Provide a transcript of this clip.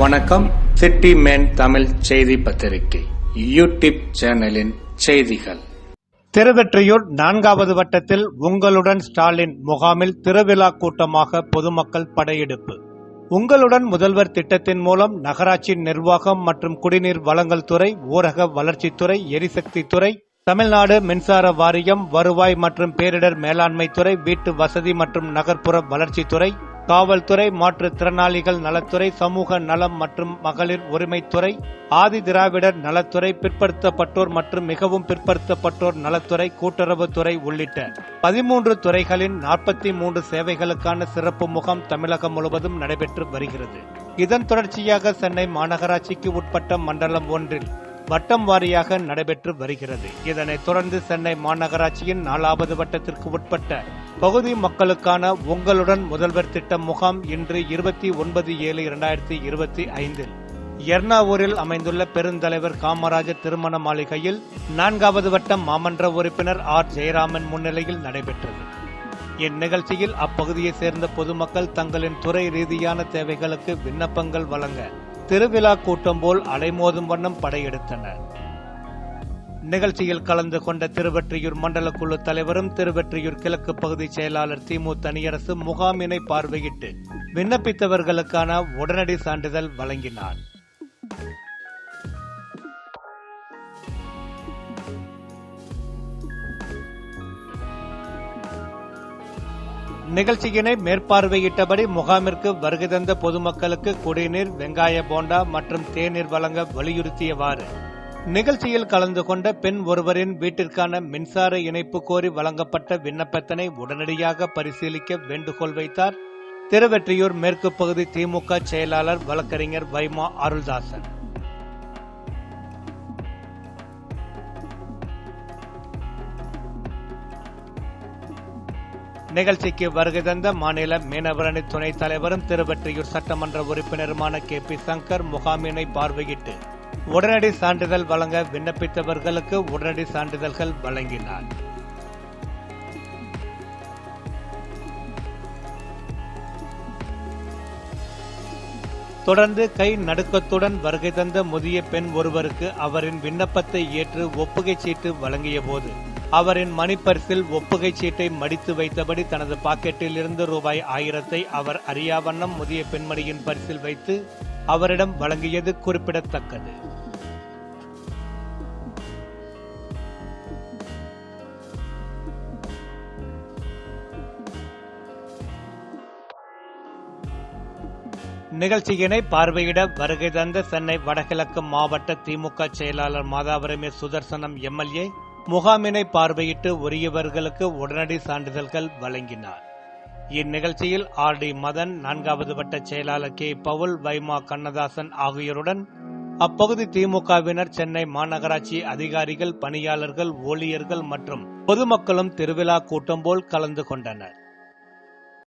வணக்கம். City man Tamil செய்தி பத்திரிகை யூடியூப் சேனலின் செய்திகள். திருவெற்றியூர் நான்காவது வட்டத்தில் உங்களுடன் ஸ்டாலின் முகாமில் திருவிழா கூட்டமாக பொதுமக்கள் படையெடுப்பு. உங்களுடன் முதல்வர் திட்டத்தின் மூலம் நகராட்சி நிர்வாகம் மற்றும் குடிநீர் வழங்கல் துறை ஊரக வளர்ச்சித்துறை எரிசக்தி துறை தமிழ்நாடு மின்சார வாரியம் வருவாய் மற்றும் பேரிடர் மேலாண்மை துறை வீட்டு வசதி மற்றும் நகர்ப்புற வளர்ச்சித்துறை காவல்துறை மாற்றுத்திறனாளிகள் நலத்துறை சமூக நலம் மற்றும் மகளிர் உரிமைத்துறை ஆதி திராவிடர் நலத்துறை பிற்படுத்தப்பட்டோர் மற்றும் மிகவும் பிற்படுத்தப்பட்டோர் நலத்துறை கூட்டுறவுத்துறை உள்ளிட்ட பதிமூன்று துறைகளின் நாற்பத்தி மூன்று சேவைகளுக்கான சிறப்பு முகாம் தமிழகம் முழுவதும் நடைபெற்று வருகிறது. இதன் தொடர்ச்சியாக சென்னை மாநகராட்சிக்கு உட்பட்ட மண்டலம் ஒன்றில் வட்டம் வாரியாக நடைபெற்று வருகிறது. இதனைத் தொடர்ந்து சென்னை மாநகராட்சியின் நாலாவது வட்டத்திற்கு உட்பட்ட பகுதி மக்களுக்கான உங்களுடன் முதல்வர் திட்டம் முகாம் இன்று இருபத்தி ஒன்பது ஏழு இரண்டாயிரத்தி இருபத்தி ஐந்தில். எர்ணாவூரில் அமைந்துள்ள பெருந்தலைவர் காமராஜர் திருமண மாளிகையில் நான்காவது வட்டம் மாமன்ற உறுப்பினர் ஆர். ஜெயராமன் முன்னிலையில் நடைபெற்றது. இந்நிகழ்ச்சியில் அப்பகுதியைச் சேர்ந்த பொதுமக்கள் தங்களின் துறை ரீதியான தேவைகளுக்கு விண்ணப்பங்கள் வழங்க திருவிழா கூட்டம் போல் அலைமோதும் வண்ணம் படையெடுத்தனர். நிகழ்ச்சியில் கலந்து கொண்ட திருவெற்றியூர் மண்டலக்குழு குழு தலைவரும் திருவெற்றியூர் கிழக்கு பகுதி செயலாளர் திமு தனியரசு முகாமினை பார்வையிட்டு விண்ணப்பித்தவர்களுக்கான உடனடி சான்றிதழ் வழங்கினார். நிகழ்ச்சியினை மேற்பார்வையிட்டபடி முகாமிற்கு வருகை தந்த பொதுமக்களுக்கு குடிநீர் வெங்காய போண்டா மற்றும் தேநீர் வழங்க வலியுறுத்தியவாறு நிகழ்ச்சியில் கலந்து கொண்ட பெண் ஒருவரின் வீட்டிற்கான மின்சார இணைப்பு கோரி வழங்கப்பட்ட விண்ணப்பத்தினை உடனடியாக பரிசீலிக்க வேண்டுகோள் வைத்தார் திருவெற்றியூர் மேற்கு பகுதி திமுக செயலாளர் வழக்கறிஞர் வைமா அருள்தாசன். நிகழ்ச்சிக்கு வருகை தந்த மாநில மீனவரணி துணைத் தலைவரும் திருவெற்றியூர் சட்டமன்ற உறுப்பினருமான கே பி சங்கர் முகாமினை பார்வையிட்டு உடனடி சான்றிதழ் வழங்க விண்ணப்பித்தவர்களுக்கு உடனடி சான்றிதழ்கள் வழங்கினார். தொடர்ந்து கை நடுக்கத்துடன் வருகை தந்த முதிய பெண் ஒருவருக்கு அவரின் விண்ணப்பத்தை ஏற்று ஒப்புகைச் சீட்டு வழங்கிய போது அவரின் மணிப்பரிசில் ஒப்புகைச் சீட்டை மடித்து வைத்தபடி தனது பாக்கெட்டில் இருந்து ரூபாய் ஆயிரத்தை அவர் அறியாவண்ணம் முதிய பெண்மணியின் பரிசில் வைத்து அவரிடம் வழங்கியது குறிப்பிடத்தக்கது. நிகழ்ச்சியினை பார்வையிட வருகை தந்த சென்னை வடகிழக்கு மாவட்ட திமுக செயலாளர் மாதாவரமே சுதர்சனம் எம்எல்ஏ முகாமினை பார்வையிட்டு உரியவர்களுக்கு உடனடி சான்றிதழ்கள் வழங்கினார். இந்நிகழ்ச்சியில் ஆர் டி மதன் நான்காவது வட்ட செயலாளர் கே. பவுல் வைமா கண்ணதாசன் ஆகியோருடன் அப்பகுதி திமுகவினர் சென்னை மாநகராட்சி அதிகாரிகள் பணியாளர்கள் ஊழியர்கள் மற்றும் பொதுமக்களும் திருவிழா கூட்டம் போல் கலந்து கொண்டனர்.